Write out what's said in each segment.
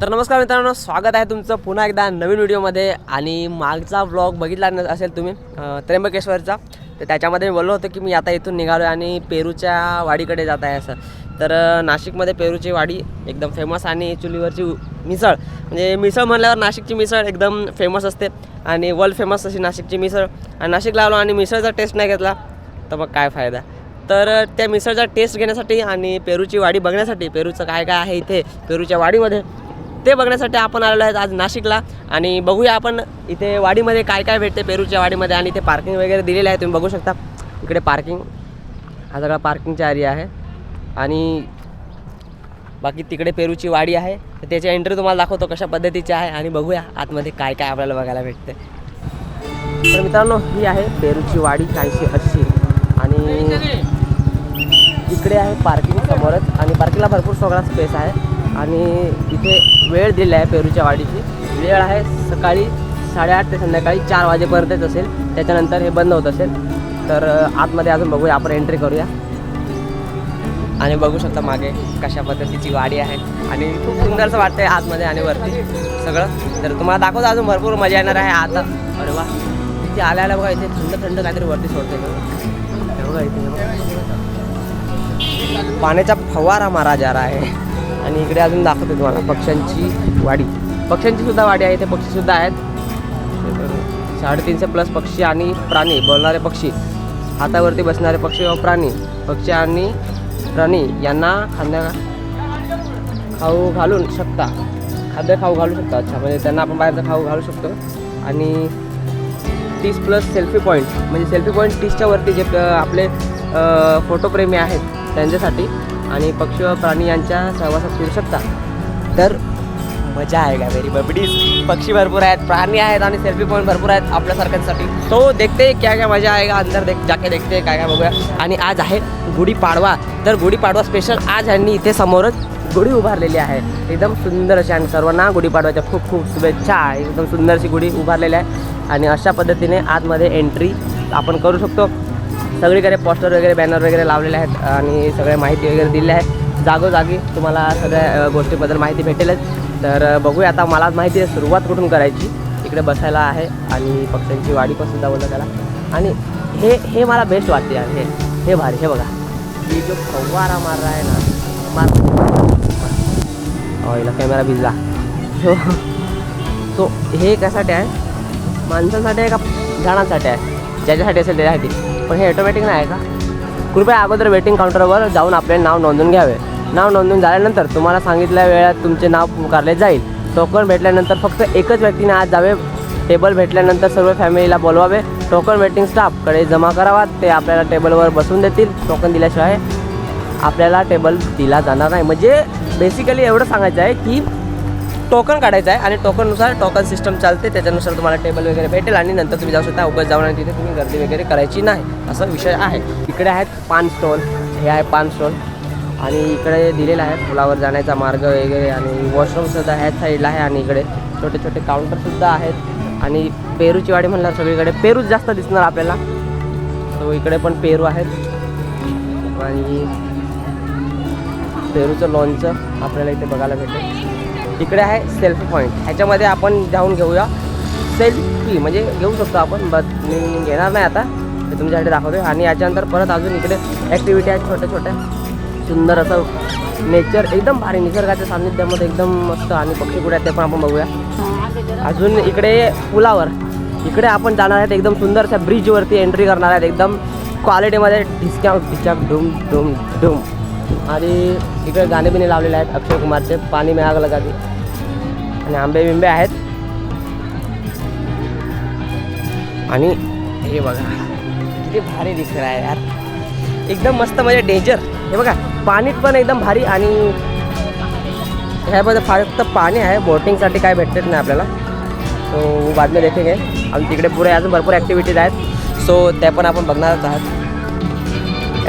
तर नमस्कार मित्रांनो स्वागत आहे तुमचं पुन्हा एकदा नवीन व्हिडिओमध्ये आणि मागचा ब्लॉग बघितला न- असेल तुम्ही त्र्यंबकेश्वरचा तर त्याच्यामध्ये मी बोललो होतो की मी आता इथून निघालो आहे आणि पेरूच्या वाडीकडे जात आहे असं. तर नाशिकमध्ये पेरूची वाडी एकदम फेमस आणि चुलीवरची मिसळ म्हणजे मिसळ म्हणल्यावर नाशिकची मिसळ एकदम फेमस असते आणि वर्ल्ड फेमस अशी नाशिकची मिसळ. आणि नाशिकला आलो आणि मिसळचा टेस्ट नाही घेतला तर मग काय फायदा. तर त्या मिसळचा टेस्ट घेण्यासाठी आणि पेरूची वाडी बघण्यासाठी पेरूचं काय काय आहे इथे पेरूच्या वाडीमध्ये ते बघण्यासाठी आपण आलेलो आहेत आज नाशिकला. आणि बघूया आपण इथे वाडीमध्ये काय काय भेटते पेरूच्या वाडीमध्ये आणि इथे पार्किंग वगैरे दिलेलं आहे तुम्ही बघू शकता. इकडे पार्किंग हा सगळा पार्किंगचा एरिया आहे. आणि बाकी तिकडे पेरूची वाडी आहे. तर त्याची एंट्री तुम्हाला दाखवतो कशा पद्धतीची आहे आणि बघूया आतमध्ये काय काय आपल्याला बघायला भेटते. तर मित्रांनो ही आहे पेरूची वाडी काहीशी अशी आणि इकडे आहे पार्किंग समोरच. आणि पार्किंगला भरपूर सगळा स्पेस आहे. आणि इथे वेळ दिली आहे पेरूच्या वाडीची वेळ आहे सकाळी साडेआठ ते संध्याकाळी चार वाजेपर्यंतच असेल. त्याच्यानंतर हे बंद होत असेल. तर आतमध्ये अजून बघूया आपण एंट्री करूया. आणि बघू शकता मागे कशा पद्धतीची वाडी आहे. आणि खूप सुंदरचं वाटतंय आतमध्ये आणि वरती सगळं. तर तुम्हाला दाखवतो अजून भरपूर मजा येणार आहे आता. अरे वा इथे आल्याला बघा इथे थंड थंड काहीतरी वरती सोडते बघा. इथे पाण्याचा फवारा मारा जा रहा आहे आणि इकडे अजून दाखवते तुम्हाला पक्ष्यांची वाडी. पक्ष्यांची सुद्धा वाडी आहे ते पक्षीसुद्धा आहेत. साडेतीनशे प्लस पक्षी आणि प्राणी बोलणारे पक्षी. हातावरती बसणारे पक्षी व प्राणी. पक्षी आणि प्राणी यांना खाद्य खाऊ घालून शकता. खाद्य खाऊ घालू शकता. अच्छा म्हणजे त्यांना आपण बाहेरचं खाऊ घालू शकतो. आणि तीस प्लस सेल्फी पॉईंट म्हणजे सेल्फी पॉईंट तीसच्या वरती जे आपले फोटोप्रेमी आहेत त्यांच्यासाठी आणि पक्षी व प्राणी यांच्या सहवासात फिरू शकता. तर मजा आहे का मेरी बबडीज? पक्षी भरपूर आहेत प्राणी आहेत आणि सेल्फी पॉईंट भरपूर आहेत आपल्यासारख्यांसाठी. तो देखते क्या क्या मजा आहे का अंदर देख जाके देखते काय काय बघूया. आणि आज आहे गुढीपाडवा तर गुढीपाडवा स्पेशल आज यांनी इथे समोरच गुढी उभारलेली आहे. एकदम सुंदर अशी आणि सर्वांना गुढीपाडव्याच्या खूप खूप शुभेच्छा. एकदम सुंदर अशी गुढी उभारलेली आहे. आणि अशा पद्धतीने आतमध्ये एंट्री आपण करू शकतो. सगळीकडे पोस्टर वगैरे बॅनर वगैरे लावलेले आहेत आणि सगळ्या माहिती वगैरे दिली आहे जागोजागी तुम्हाला सगळ्या गोष्टीबद्दल माहिती भेटेलच. तर बघूया आता मला माहिती आहे सुरुवात कुठून करायची? इकडे बसायला आहे आणि पक्ष्यांची वाडी पण सुद्धा बोललं त्याला. आणि हे हे मला बेस्ट वाटते यार हे हे भारी हे बघा. की जो फवारा मार रहा आहे ना मार हिला कॅमेरा भिजला सो सो हे कशासाठी आहे? माणसांसाठी आहे का? झाडांसाठी आहे? ज्याच्यासाठी असेल त्याच्यासाठी. पण हे ऑटोमॅटिक नाही आहे का? कृपया अगोदर वेटिंग काउंटरवर जाऊन आपले नाव नोंदवून घ्यावे. नाव नोंदवून झाल्यानंतर तुम्हाला सांगितल्या वेळात तुमचे नाव पुकारले जाईल. टोकन भेटल्यानंतर फक्त एकच व्यक्तीने आज जावे. टेबल भेटल्यानंतर सर्व फॅमिलीला बोलवावे. टोकन वेटिंग स्टाफकडे जमा करावा. ते आपल्याला टेबलवर बसून देतील. टोकन दिल्याशिवाय आपल्याला टेबल दिला जाणार नाही. म्हणजे बेसिकली एवढं सांगायचं आहे की टोकन काढायचं आहे आणि टोकननुसार टोकन सिस्टम चालते त्याच्यानुसार तुम्हाला टेबल वगैरे भेटेल आणि नंतर तुम्ही जाऊ शकता उगाच जाऊन आणि तिथे तुम्ही गर्दी वगैरे करायची नाही असा विषय आहे. इकडे आहेत पान स्टॉल हे आहे पान स्टॉल. आणि इकडे दिलेला आहे पुलावर जाण्याचा मार्ग वगैरे आणि वॉशरूमसुद्धा ह्याच साईडला आहे आणि इकडे छोटे छोटे काउंटरसुद्धा आहेत. आणि पेरूची वाडी म्हणल्यावर सगळीकडे पेरूच जास्त दिसणार आपल्याला. तो इकडे पण पेरू आहेत. आणि पेरूचं लॉनचं आपल्याला इथे बघायला भेटेल. इकडे आहे सेल्फी पॉईंट ह्याच्यामध्ये आपण जाऊन घेऊया. सेल्फी म्हणजे घेऊ शकतो आपण बट मी घेणार नाही आता. ते तुमच्यासाठी दाखवतो आणि याच्यानंतर परत अजून इकडे ॲक्टिव्हिटी आहेत छोट्या छोट्या सुंदर असं नेचर एकदम भारी निसर्गाच्या सान्निध्यामध्ये एकदम मस्त. आणि पक्षी कुठे आहेत ते पण आपण बघूया. अजून इकडे पुलावर. इकडे आपण जाणार आहेत एकदम सुंदरशा ब्रिजवरती एंट्री करणार आहेत. एकदम क्वालिटीमध्ये ढिसक्या डिस्काउंट डुम डुम डुम. आणि इकडे गाणे बिणे लावलेले आहेत अक्षय कुमारचे पाणी में आग लगा दी आणि आंबे बिंबे आहेत. आणि हे बघा किती भारी दिसत आहे यार. एकदम मस्त म्हणजे डेंजर हे बघा पाणीत पण एकदम भारी आणि ह्यामध्ये फक्त पाणी आहे. बोटिंगसाठी काय भेटतेच नाही आपल्याला. सो बातम्या में देखेंगे आणि तिकडे पुढे अजून भरपूर ॲक्टिव्हिटीज आहेत. सो त्या पण आपण बघणारच आहात.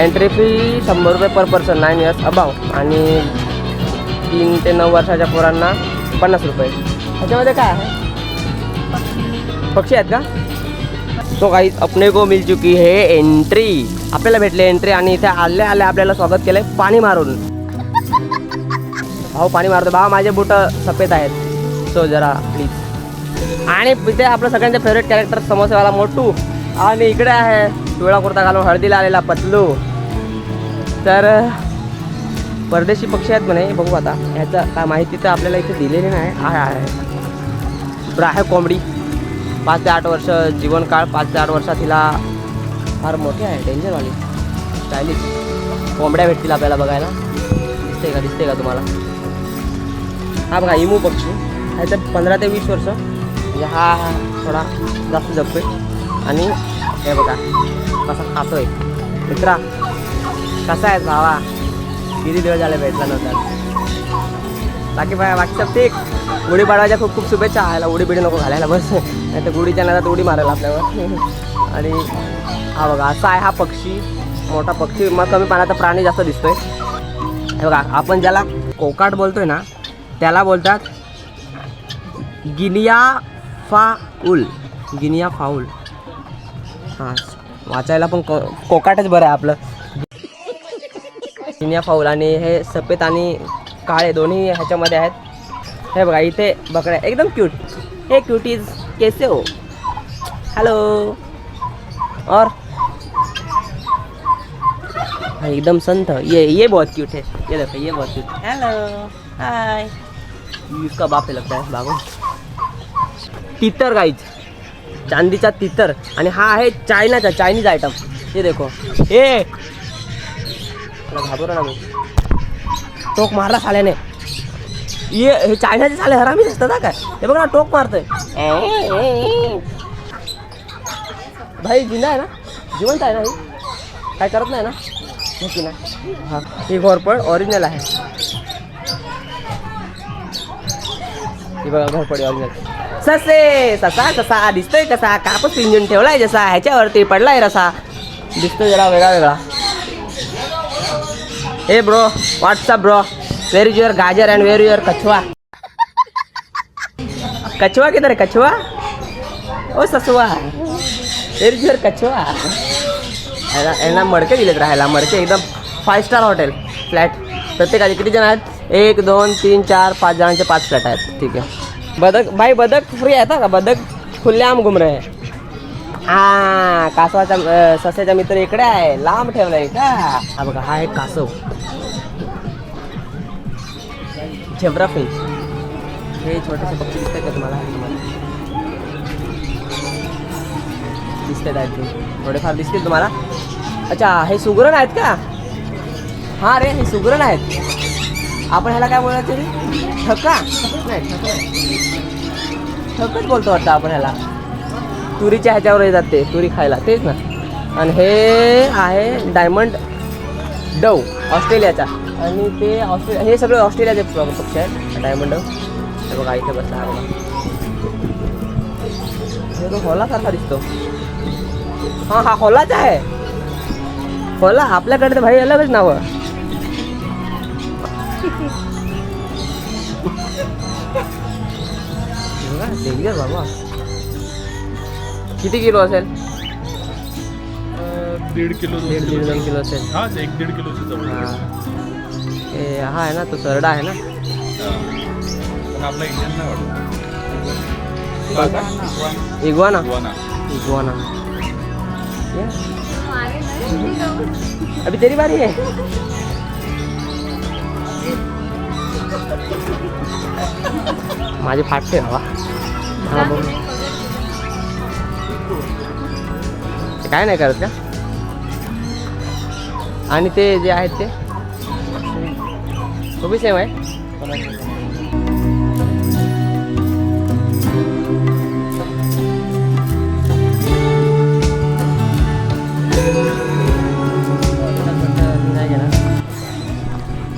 एंट्री फी शंभर रुपये per person nine years above आणि तीन ते नऊ वर्षाच्या पोरांना पन्नास रुपये. ह्याच्यामध्ये काय आहे? पक्षी आहेत का? तो काही अपने को मिल चुकी है एंट्री आपल्याला भेटले एंट्री आणि इथे आल्या आल्या आपल्याला स्वागत केलंय पाणी मारून. भाऊ पाणी मारतो भाऊ माझे बुट सफेद आहेत. सो जरा प्लीज आणि इथे आपलं सगळ्यांचं फेवरेट कॅरेक्टर समोसेवाला मोटू. आणि इकडे आहे पिवळा कुर्ता घालून हळदीला आलेला पतलू. तर परदेशी पक्षी आहेत म्हणे बघू आता. ह्याचं काय माहिती तर आपल्याला इथे दिलेली नाही. आहे आहे. बरं आहे कोंबडी. पाच ते आठ वर्ष जीवनकाळ पाच ते आठ वर्षात तिला फार मोठी आहे. डेंजरवाली स्टायलिश कोंबड्या भेटतील आपल्याला बघायला. दिसते का दिसते का तुम्हाला? हा बघा इमू पक्षी. ह्याचं पंधरा ते वीस वर्ष. म्हणजे हा थोडा जास्त जपतोय आणि हे बघा कसा खातोय. मित्रा कसा आहे भावा? किती दिवस झाले भेटला नव्हता? बाकी बाय बाकी ते ठीक? गुढी पाडवायच्या खूप खूप शुभेच्छा. आयला उडी बिडी नको घालायला बस. नाही तर गुढीच्या नादात उडी मारायला आपल्यावर. आणि हा बघा असा आहे हा पक्षी. मोठा पक्षी. मग कमी पाण्याचा प्राणी जास्त दिसतोय. हे बघा आपण ज्याला कोकाट बोलतोय ना त्याला बोलतात गिनिया फाऊल. Guinea foul. हां वाचायला पण को कोकाटच बरं आहे आपलं. चिनिया फाऊल आणि हे सफेद आणि काळे दोन्ही ह्याच्यामध्ये आहेत. हे बघा इथे बकऱ्या एकदम क्यूट हे क्यूटीज कैसे हो? हॅलो और? एकदम संत ये ये बहुत क्यूट है. ये देखो ये बहुत क्यूट हेलो हाय इसका बाप है लगता है बाबू. तितर गाईज चांदीचा तितर. आणि हा आहे चायनाचा चायनीज आयटम हे देखो. हे! घाबरो ना मी. टोक मारला साल्याने. ये हे चायनाचे साले हरामी असतात काय? हे बघ ना टोक मारतोय. भाई जिंदा आहे ना? जिवंत आहे ना ही? काय करत नाही ना? नक्की ना? हा. ही घोरपड ओरिजिनल आहे. ही बघा घोरपडी ऑरिजिनल ससे ससा कसा दिसतोय कसा? कापूस पिंजून ठेवलाय जसा ह्याच्यावरती पडलाय रसा. दिसतोय जरा वेगळा वेगळा. Hey bro what's up bro where is your गाजर अँड वेर युअर कछवा कछवा किधर है ओ ससवा वेर इज युअर कछवा याला यांना मडके दिलेत राहायला मडके एकदम फाय स्टार हॉटेल फ्लॅट प्रत्येकाचे किती जण आहेत? एक दोन तीन चार पाच जणांचे पाच फ्लॅट आहेत ठीक आहे. बदक भाई बदक फ्री आहेत का? बदक खुल्लेआम घुम रहे हैं. हा कासवाचा अं, सस्याचा मित्र इकडे आहे. लांब ठेवलाय का हा बघा हा एक कासव. झेब्रा हे छोटेसे पक्षी दिसतात का तुम्हाला? दिसतात आहेत ते. थोडेफार दिसतील तुम्हाला. अच्छा हे सुगरण आहेत का? हा रे हे सुगरण आहेत. आपण ह्याला काय बोलायचं रे? ठका? नाही ठका. नाही. ठकच बोलतो वाटतं आपण ह्याला. तुरीच्या ह्याच्यावर येतात ते तुरी खायला. तेच ना. आणि हे आहे डायमंड डव ऑस्ट्रेलियाचा. आणि ते ऑस्ट्रेलिया हे सगळे ऑस्ट्रेलियाचे पक्ष आहेत डायमंड डव. हे बघा इथे बसला हा बघा. हे तो होलासारखा दिसतो. हां हा होलाच आहे. होला आपल्याकडे तर भाई अलगच नावं डेंजर बाबा. किती किलो असेल? दीड किलो दोन दीड दीड दोन किलो असेल. हा एक दीड किलोची जवळ हा. हे हा आहे ना तो सरडा आहे ना? पण आपला इंडियन नाही वाटत. इग्वाना? गुवाना. इग्वाना. अभी तेरी बारी है. माझी फाटते हवा. हा बघ काय नाही करत का? आणि ते जे आहेत ते? तो बी सेम आहे.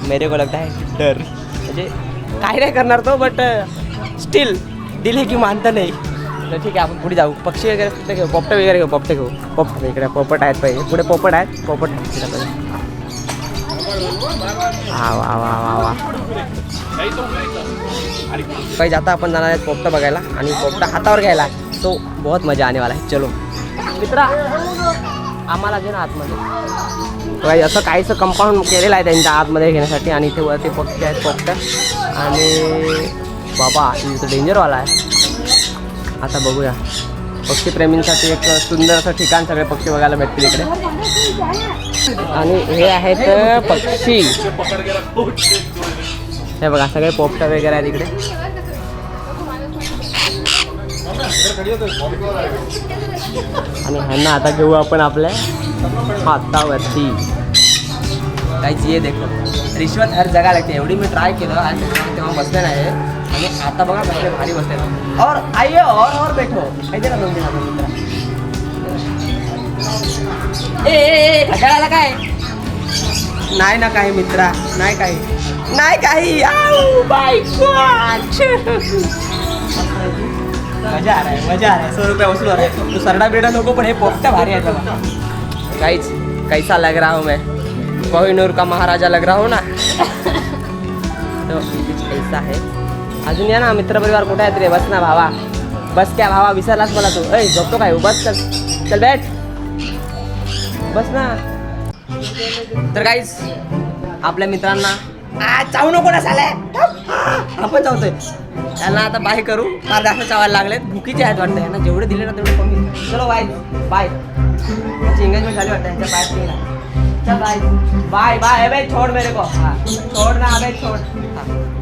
मेरे को लगता है डर। म्हणजे काय नाही करणार तो बट स्टील दिले की मानता नाही. तर ठीक आहे आपण पुढे जाऊ. पक्षी वगैरे असतील घेऊ? पोपट वगैरे घेऊ? पोपटे घेऊ? पोपट इकडे पोपट आहेत पाहिजे पुढे पोपट आहेत? पोपट आहेत तिकडे पहिले. वा वा वा वा वा. काही आता आपण जाणार आहेत पोपटा बघायला आणि पोपटा हातावर घ्यायला. तो बहुत मजा आने वाला है चलो. मित्रा आम्हाला घे ना आतमध्ये. काही असं काहीसं कंपाऊंड केलेलं आहे त्यांच्या आतमध्ये घेण्यासाठी आणि इथे वरती पक्षी आहेत पोपट. आणि बाबा इथं डेंजरवाला आहे. आता बघूया. पक्षीप्रेमींसाठी एक सुंदर असं ठिकाण सगळे पक्षी बघायला भेटतील इकडे. आणि हे आहेत पक्षी. हे बघा सगळे पोपट वगैरे आहेत इकडे. आणि ह्यांना आता घेऊ आपण आपल्या हातावरती. काहीच ये देखो. रिश्वत हर जगा लागते एवढी मी ट्राय केलं आणि तेव्हा बसले नाही. आता बघा कसले भारी और आइए और और बैठो ना दोन ए ए, काय? नाही ना काही मित्रा नाही काही. नाही काही आऊ, बायको मजा आ रहा है मजा आ रहा है सौ रुपये वसूल हो रहा है। तू सरडा बिरडा नको पण हे पोपटा भारी आहे बघा गाईच कैसा लग रहा हूँ मैं? कोहिनूर का महाराजा लग रहा हूँ ना? तो कुछ ऐसा है। अजून या ना मित्रपरिवार कुठे आहेत रे? बस ना भावा. बस क्या भावा विसरलास मला तू. ऐ झोपतो काय? बस चल चल बॅट बस ना. तर काहीच आपल्या मित्रांना आ चावू नको ना साले. आपण चावतोय. त्यांना आता बाय करू. फार जास्त चावायला लागलेत. भुकीचे आहेत वाटतं. यांना जेवढे दिले ना तेवढे कमी चलो बाय बाय त्याची एंगेजमेंट झाली वाटतं. यांच्या बाय नाही चल बाय बाय बाय अबे छोड मेरे को. हां. छोड ना अबे छोड. हां.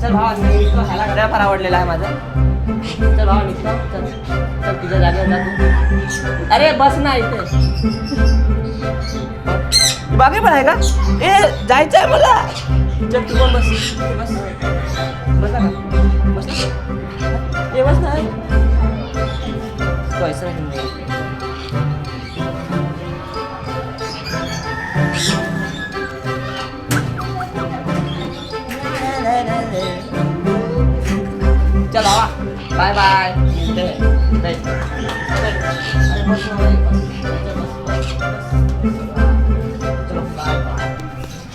चल- भावा ह्याला घड्याळ फार आवडलेला आहे माझा. चल भावा निघतो चल. चल तुझ्या जागेवर जा तू. अरे बस ना इथे. बाकी पण आहे का? ए जायचं आहे मला. चल तू पण बस. बस. बसला का बसला ए बस ना. तो बाय बाय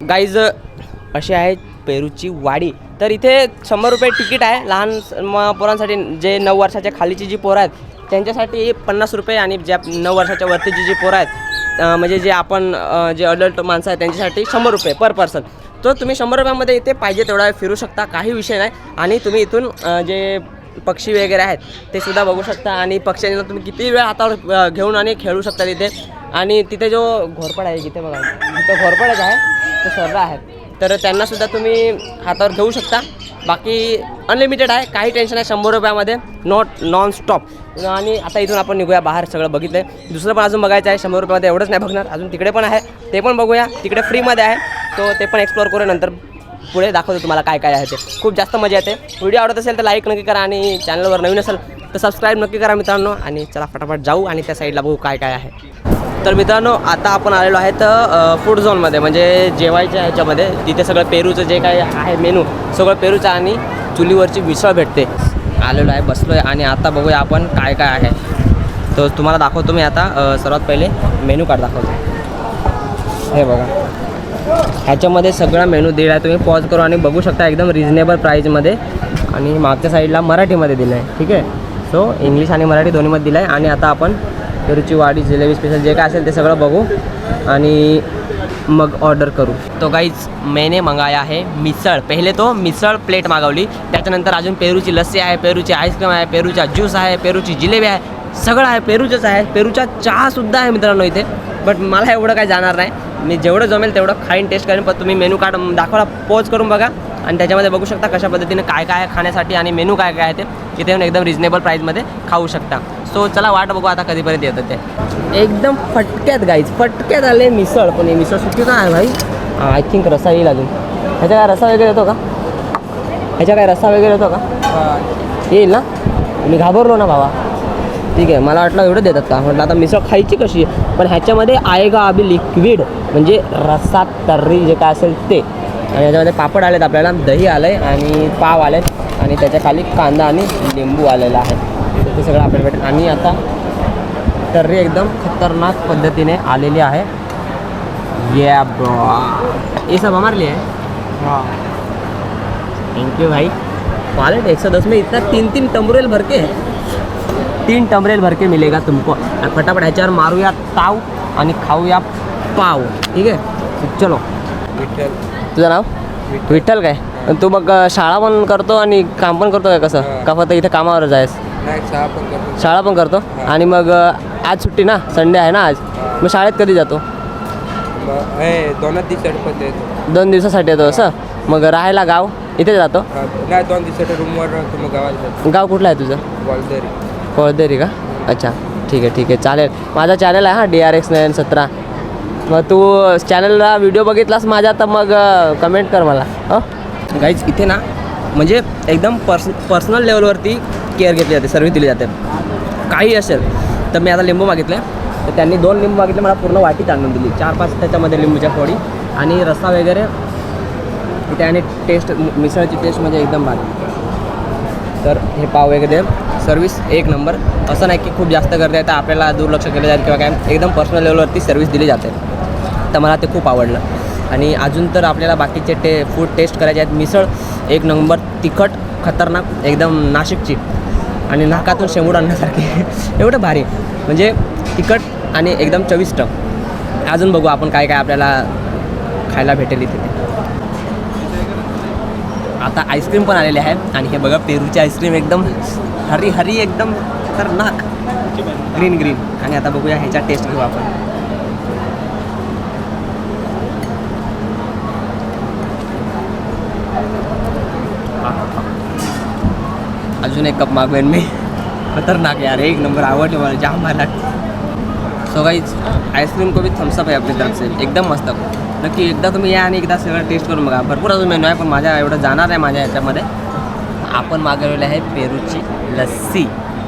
गाईज अशी आहे पेरूची वाडी. तर इथे शंभर रुपये तिकीट आहे. लहान म पोरांसाठी जे नऊ वर्षाच्या खालीची जी पोरं आहेत त्यांच्यासाठी पन्नास रुपये आणि ज्या नऊ वर्षाच्या वरतीची जी पोरं आहेत म्हणजे जे आपण जे अडल्ट माणसं आहेत त्यांच्यासाठी शंभर रुपये पर पर्सन तर तुम्ही शंभर रुपयामध्ये इथे पाहिजे तेवढा फिरू शकता. काही विषय नाही. आणि तुम्ही इथून जे पक्षी वगैरे आहेत ते सुद्धा बघू शकता. आणि पक्ष्यांना तुम्ही किती वेळ हातावर घेऊन आणि खेळू शकता तिथे. आणि तिथे जो घोरपड आहे तिथे बघा तिथे घोरपडच आहे तो सर्व आहे. तर त्यांनासुद्धा तुम्ही हातावर घेऊ शकता. बाकी अनलिमिटेड आहे काही टेन्शन आहे शंभर रुपयामध्ये नॉट नॉन स्टॉप आणि आता इथून आपण निघूया बाहेर सगळं बघितलं आहे दुसरं पण अजून बघायचं आहे शंभर रुपयामध्ये एवढंच नाही बघणार. अजून तिकडे पण आहे ते पण बघूया. तिकडे फ्रीमध्ये आहे तो ते पण एक्सप्लोअर करू नंतर पुढे दाखवतो तुम्हाला काय काय आहे ते. खूप जास्त मजा येते. व्हिडिओ आवडत असेल तर लाईक नक्की करा आणि चॅनलवर नवीन असेल तर सबस्क्राईब नक्की करा मित्रांनो. आणि चला फटाफट जाऊ आणि त्या साईडला बघू काय काय आहे. तर मित्रांनो आता आपण आलेलो आहे तर फूड झोनमध्ये म्हणजे जेवायच्या ह्याच्यामध्ये. तिथे सगळं पेरूचं जे काय आहे मेनू सगळं पेरूचं आणि चुलीवरची मिसळ भेटते. आलेलो आहे बसलो आहे आणि आता बघूया आपण काय काय आहे. तर तुम्हाला दाखवतो मी आता सर्वात पहिले मेनू कार्ड दाखवतो. हे बघा. ह्याच्यामध्ये सगळा मेनू दिला आहे. तुम्ही पॉज करू आणि बघू शकता एकदम रिजनेबल प्राईजमध्ये आणि मागच्या साईडला मराठीमध्ये दिलं आहे ठीक आहे? सो इंग्लिश आणि मराठी दोन्हीमध्ये दिलं आहे आणि आता आपण पेरूची वाडी जिलेबी स्पेशल जे काय असेल ते सगळं बघू आणि मग ऑर्डर करू. तो काहीच मैंने मंगाया आहे मिसळ. पहिले तो मिसळ प्लेट मागवली. त्याच्यानंतर अजून पेरूची लस्सी आहे पेरूची आईस्क्रीम आहे पेरूचा ज्यूस आहे पेरूची जिलेबी आहे. सगळं आहे पेरूचंच आहे. पेरूचा चहासुद्धा आहे मित्रांनो इथे. बट मला एवढं काय जाणार नाही. मी जेवढं जमेल तेवढं खाईन टेस्ट करेन. पण तुम्ही मेनू कार्ड दाखवला पोच करून बघा. आणि त्याच्यामध्ये बघू शकता कशा पद्धतीने काय काय आहे खाण्यासाठी आणि मेनू काय काय आहे ते. तिथे येऊन एकदम रिजनेबल प्राईजमध्ये खाऊ शकता. सो चला वाट बघू आता कधीपर्यंत येतं ते. एकदम फटक्यात गाईज फटक्यात आले मिसळ. पण हे मिसळ सुट्टी का आहे भाई? आय थिंक रसा येईल अजून. ह्याच्या काय रसा वगैरे येतो का? ह्याच्या काय रसा वगैरे येतो का? येईल ना? मी घाबरलो ना भावा. ठीक आहे. मला वाटलं एवढं देतात का? म्हटलं आता मिसळ खायची कशी? आहे पण ह्याच्यामध्ये आएगा अभि लिक्विड म्हणजे रसा तर्री जे काय असेल ते. आणि ह्याच्यामध्ये पापड आलेत आपल्याला दही आलं आहे आणि पाव आलेत. आणि त्याच्याखाली कांदा आणि लिंबू आलेला आहे. ते सगळं आपल्याला भेटेल. आणि आता तर्री एकदम खतरनाक पद्धतीने आलेली आहे. ये ये सब हमारे लिए? है. थैंक यू भाई. क्वालिटी एक सौ दस में इतना तीन तीन टम्बरेल भर के तीन टमरेल भर के मिलेगा तुमको। फटाफट ह्याच्यावर मारूया ताव आणि खाऊया पाव ठीक आहे? चलो. विठ्ठल. तुझं नाव? विठ्ठल. काय? आणि तू मग शाळा पण करतो आणि काम पण करतो काय कसं. का फक्त इथे कामावर जायस? शाळा पण करतो. आणि मग आज सुट्टी ना? संडे आहे ना आज? मग शाळेत कधी जातो? दोनच दिवसासाठी दोन दिवसासाठी येतो असं? मग राहायला गाव? इथे जातो? नाही दोन दिवसासाठी रूमवर गाव कुठलं आहे तुझं? वालदरी. कोळदेरी का? अच्छा ठीक आहे ठीक आहे. चालेल. माझा चॅनल आहे हा डी आर एक्स नाईन सतरा. मग तू चॅनलला व्हिडिओ बघितलास माझ्या तर मग कमेंट कर मला हं? गाईज इथे ना म्हणजे एकदम पर्स पर्सनल लेवलवरती केअर घेतली जाते सर्व्हिस दिली जाते. काही असेल तर मी आता लिंबू मागितले तर त्यांनी दोन लिंबू मागितले मला पूर्ण वाटीत आणून दिली. चार पाच त्याच्यामध्ये लिंबूच्या फोडी आणि रस्सा वगैरे. त्याने टेस्ट मिसळची टेस्ट म्हणजे एकदम भारी. तर हे पाव वगैरे. सर्विस एक नंबर असं नाही की खूप जास्त गर्दी आहे तर आपल्याला दुर्लक्ष केलं जाईल किंवा काय. एकदम पर्सनल लेवलवरती सर्विस दिली जाते. तर मला ते खूप आवडलं. आणि अजून तर आपल्याला बाकीचे टे फूड टेस्ट करायचे आहेत. मिसळ एक नंबर तिखट खतरनाक एकदम नाशिकची. आणि नाकातून शेंगूड आणण्यासारखी. एवढं भारी. म्हणजे तिखट आणि एकदम चविष्ट. अजून बघू आपण काय काय आपल्याला खायला भेटेल इथे. आता आईस्क्रीम पण आलेले आहे. आणि हे बघा पेरूची आईस्क्रीम एकदम हरी हरी एकदम खतरनाक. ग्रीन ग्रीन आणि आता बघूया ह्याचा टेस्ट घेऊ आपण. अजून एक कप मागवेन मी. खतरनाक यार एक नंबर आवडले मला जाम मला सो गाईज आईस्क्रीम को भी थम्सअप आहे आपली तरफ से. एकदम मस्त. नक्की एकदा तुम्ही या आणि एकदा सगळं टेस्ट करून बघा. भरपूर अजून मेनू आहे पण माझ्या एवढं जाणार आहे माझ्या ह्याच्यामध्ये आपण मागवलेली आहे पेरूची लस्सी.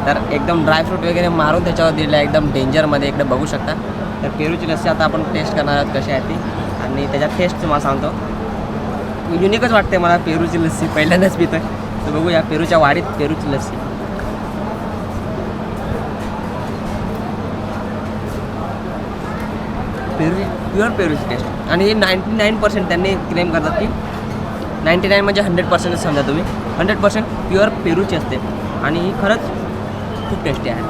तर एकदम ड्रायफ्रूट वगैरे मारून त्याच्यावर दिलेलं आहे. एकदम डेंजरमध्ये इकडे बघू शकता. तर पेरूची लस्सी आता आपण टेस्ट करणार आहोत कशी आहे ती. आणि त्याच्या टेस्ट तुम्हाला सांगतो. युनिकच वाटते मला पेरूची लस्सी. पहिल्यांदाच पितो तर बघूया पेरूच्या वाडीत पेरूची लस्सी. पेरू प्युअर पेरूची टेस्ट आणि नाईंटी नाईन पर्सेंट त्यांनी क्लेम करतात की नाईंटी नाईन म्हणजे हंड्रेड पर्सेंटच समजा तुम्ही. हंड्रेड पर्सेंट प्युअर पेरूची असते. आणि ही खरंच खूप टेस्टी आहे.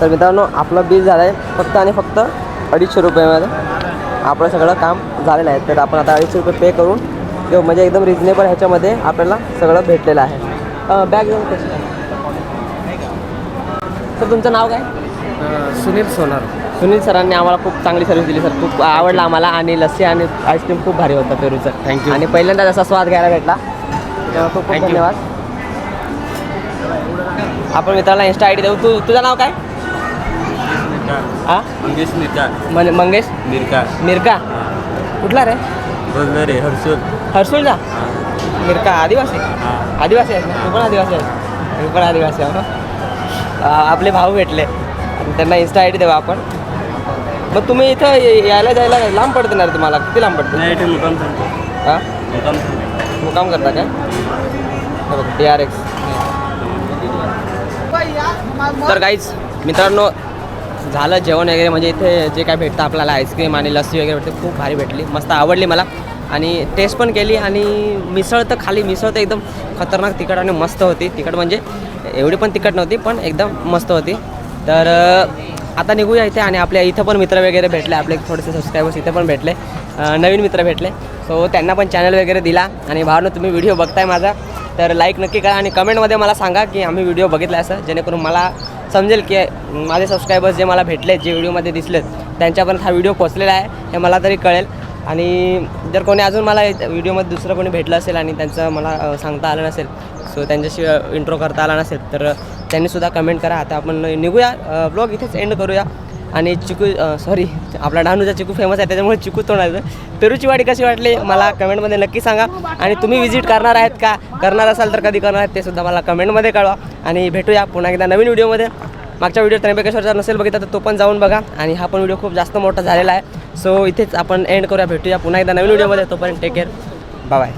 तर मित्रांनो आपलं बिल झालं आहे फक्त आणि फक्त अडीचशे रुपयामध्ये. आपलं सगळं काम झालेलं आहे. तर आपण आता अडीचशे रुपये पे करून देऊ म्हणजे एकदम रिजनेबल ह्याच्यामध्ये आपल्याला सगळं भेटलेलं आहे. बॅग घेऊन कशी आहे सर तुमचं नाव काय? सुनील सोनार. सुनील सरांनी आम्हाला खूप चांगली सर्व्हिस दिली सर. खूप आवडलं आम्हाला आणि लस्सी आणि आईस्क्रीम खूप भारी होतं पेरूचं. You. आणि पहिल्यांदा जसा स्वाद घ्यायला भेटला तेव्हा खूप खूप. धन्यवाद. आपण मित्राला इन्स्टा आय डी देऊ. तू तुझं नाव काय? हां मंगेश मिरका मन मंगेश? मिरका मिरका कुठला रे? बोलणारे हर्षल. हर्सुलचा मिरका आदिवासी? आदिवासी आहेस ना? तू पण आदिवासी आहेस. मी पण आदिवासी आहे आपले भाऊ भेटले. त्यांना इन्स्टा आय डी देऊ आपण. मग तुम्ही इथं ये- यायला जायला लांब पडते ना रे तुम्हाला? किती लांब पडते? नाही मुकाम सांगतो हां? मुकाम सांगतो मुकाम करता काय? डी आर एक्स तर काहीच मित्रांनो झालं जेवण वगैरे. म्हणजे इथे जे काय भेटतं आपल्याला आईस्क्रीम आणि लस्सी वगैरे भेटते खूप भारी भेटली. मस्त आवडली मला. आणि टेस्ट पण केली आणि मिसळ तर खाली. मिसळ तर एकदम खतरनाक तिखट आणि मस्त होती. तिखट म्हणजे एवढी पण तिखट नव्हती पण एकदम मस्त होती. तर अं, आता निघूया इथे आणि आपल्या इथं पण मित्र वगैरे भेटले आपले थोडेसे सबस्क्रायबर्स इथे पण भेटले नवीन मित्र भेटले. सो त्यांना पण चॅनल वगैरे दिला. आणि भावनं तुम्ही व्हिडिओ बघताय माझा तर लाईक नक्की करा आणि कमेंटमध्ये मला सांगा की आम्ही व्हिडिओ बघितला असं जेणेकरून मला समजेल की माझे सबस्क्रायबर्स जे मला भेटले जे व्हिडिओमध्ये दिसलेत त्यांच्यापर्यंत हा व्हिडिओ पोचलेला आहे हे मला तरी कळेल. आणि जर कोणी अजून मला व्हिडिओमध्ये दुसरं कोणी भेटलं असेल आणि त्यांचं मला सांगता आलं नसेल सो त्यांच्याशी इंट्रो करता आला नसेल तर त्यांनीसुद्धा कमेंट करा. आता आपण निघूया. ब्लॉग इथेच एंड करूया. आणि चिकू सॉरी आपला डहाणूचा चिकू फेमस आहे त्याच्यामुळे चिकू तोंडायचं पेरूची वाडी कशी वाटली? मला कमेंटमध्ये नक्की सांगा. आणि तुम्ही विजिट करणार आहेत का? करणार असाल तर कधी करणार आहेत ते सुद्धा मला कमेंटमध्ये कळवा. आणि भेटूया पुन्हा एकदा नवीन व्हिडिओमध्ये मागच्या व्हिडिओ त्र्यंबकेश्वरचा नसेल बघितला तर तो पण जाऊन बघा. आणि हा पण व्हिडिओ खूप जास्त मोठा झालेला आहे. सो इथेच आपण एंड करूया भेटूया पुन्हा एकदा नवीन व्हिडिओमध्ये तोपर्यंत टेक केअर बाय